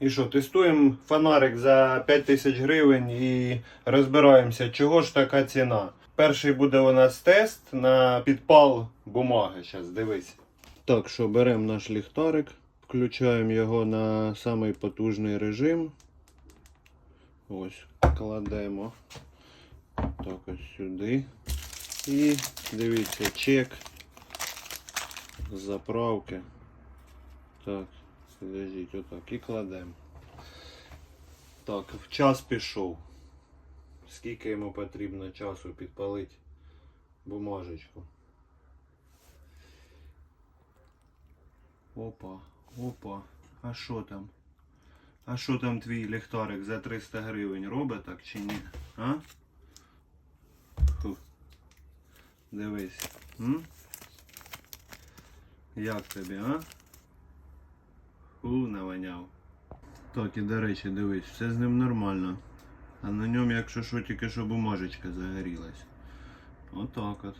І що, тестуємо фонарик за 5 тисяч гривень і розбираємося, чого ж така ціна. Перший буде у нас тест на підпал бумаги. Зараз дивись. Так, що беремо наш ліхтарик, включаємо його на самий потужний режим. Ось, кладемо так ось сюди. І дивіться, чек заправки. Так, подождіть, отак. І кладемо. Так, в час пішов. Скільки йому потрібно часу підпалити бумажечку. Опа, опа. А що там? А що там твій ліхтарик за 300 гривень робить так чи ні? А? Фу. Дивись. М? Як тобі, а? Фу, наваняв. Так, і до речі, дивись, все з ним нормально. А на ньому, якщо що, тільки що бумажечка загорілась. Отак от.